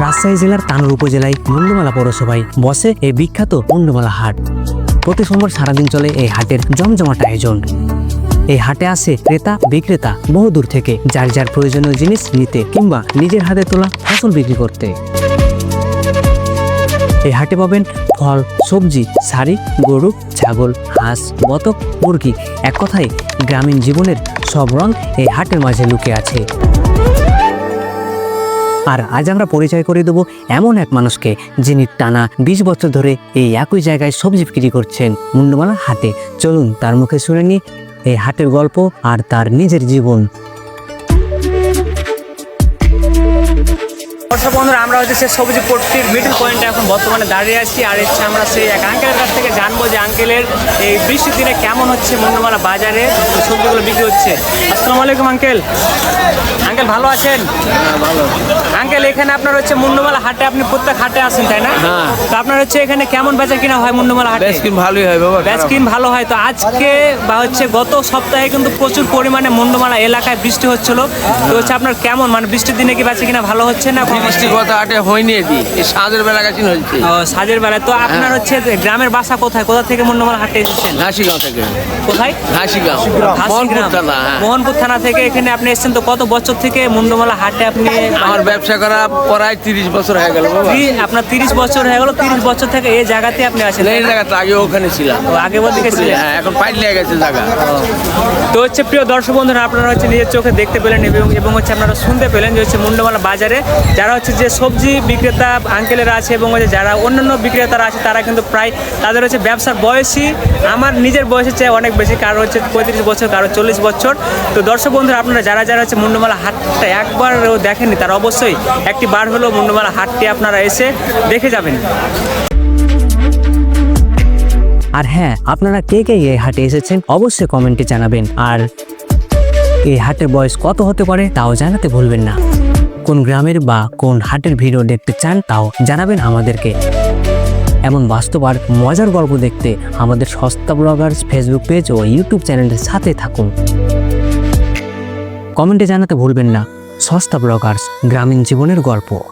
রাজশাহী জেলার তানোর উপজেলায় মুন্ডমালা পৌরসভায় বসে এই বিখ্যাত মুন্ডমালা হাট। প্রতি সোমবার সারাদিন চলে এই হাটের জমজমাট আয়োজন। এই হাটে আসে ক্রেতা, বিক্রেতা, বহু দূর থেকে যার যার প্রয়োজনীয় জিনিস নিতে কিংবা নিজের হাতে তোলা ফসল বিক্রি করতে। এই হাটে পাবেন ফল, সবজি, শাড়ি, গরু, ছাগল, হাঁস, বতক, মুরগি। এক কথায়, গ্রামীণ জীবনের সব রং এই হাটের মাঝে লুকে আছে। আর আজ আমরা পরিচয় করে দেবো এমন এক মানুষকে যিনি টানা বিশ বছর ধরে এই একই জায়গায় সবজি বিক্রি করছেন মুন্ডমালা হাতে চলুন তার মুখে শুনে নি এই হাটের গল্প আর তার নিজের জীবন। দর্শক বন্ধুরা আমরা হচ্ছে সেই সবজি পট্টির মিডল পয়েন্টে এখন বর্তমানে দাঁড়িয়ে আছি। আর হচ্ছে আমরা সেই এক আঙ্কেলের কাছ থেকে জানব যে আঙ্কেলের এই বৃষ্টির দিনে কেমন হচ্ছে মুন্ডমালা বাজারে সবজিগুলো বিক্রি হচ্ছে। আসসালামু আলাইকুম আঙ্কেল আঙ্কেল ভালো আছেন? আঙ্কেল এখানে আপনার হচ্ছে মুন্ডমালা হাটে আপনি প্রত্যেক হাটে আসেন তাই না? হ্যাঁ। তো আপনার হচ্ছে এখানে কেমন বেচা কিনা হয় মুন্ডমালা হাটে? বেশ ভালোই হয় বাবা ব্যাচ কিন ভালো হয়। তো আজকে বা হচ্ছে গত সপ্তাহে কিন্তু প্রচুর পরিমাণে মুন্ডমালা এলাকায় বৃষ্টি হচ্ছিল। তো হচ্ছে আপনার কেমন? মানে বৃষ্টির দিনে কি বেচা কিনা ভালো হচ্ছে না বৃষ্টি কথা আটে হয়নি এটি। এই সাঁজের বেলা কাছে হয়েছে। ও, সাজের বেলায় তো আপনার হ্যাঁ। হচ্ছে যে গ্রামের বাসা কোথায়? কোথা থেকে মুন্ডমালা হাটে এসেছেন? ঘাসিগাঁও থেকে। কোথায়? ঘাসিগাঁও। মোহনপুর থানা হ্যাঁ। মোহনপুর থানা থেকে এখানে আপনি এসেছেন তো কত বছর থেকে মুন্ডমালা হাটে আপনি আমার ব্যবসা করা প্রায় তিরিশ বছর হয়ে গেল বাবা। তি- আপনার তিরিশ বছর হয়ে গেল তিরিশ বছর থেকে এই জায়গাতে আপনি আছেন এই জায়গাতে আগে ওখানে ছিলাম। তো আগে বলতে ছিলেন হ্যাঁ এখন পাইট লেগে গেছে জায়গা। তো হচ্ছে প্রিয় দর্শক বন্ধুরা আপনারা হচ্ছে নিজের চোখে দেখতে পেলেন এবং এবং হচ্ছে আপনারা শুনতে পেলেন যে হচ্ছে মুন্ডমালা বাজারে যারা হচ্ছে যে সবজি বিক্রেতা আঙ্কেলেরা আছে এবং হচ্ছে যারা অন্যান্য বিক্রেতারা আছে, তারা কিন্তু প্রায় তাদের হচ্ছে ব্যবসার বয়সই আমার নিজের বয়সের চেয়ে অনেক বেশি কারও হচ্ছে পঁয়ত্রিশ বছর কারও চল্লিশ বছর। তো দর্শক বন্ধুরা, আপনারা যারা যারা হচ্ছে মুন্ডমালা হাটটা একবার দেখেননি, তারা অবশ্যই একটি বার হলেও মুন্ডমালা হাটটি আপনারা এসে দেখে যাবেন। আর হ্যাঁ আপনারা কে কে এই হাটে এসেছেন অবশ্যই কমেন্টে জানাবেন। আর এই হাটের বয়স কত হতে পারে, তাও জানাতে ভুলবেন না। কোন গ্রামের বা কোন হাটের ভিডিও দেখতে চান তাও জানাবেন আমাদেরকে। এমন বাস্তব আর মজার গল্প দেখতে আমাদের সস্তা ব্লগার্স ফেসবুক পেজ ও ইউটিউব চ্যানেলের সাথে থাকুন। কমেন্টে জানাতে ভুলবেন না। সস্তা ব্লগার্স, গ্রামীণ জীবনের গল্প।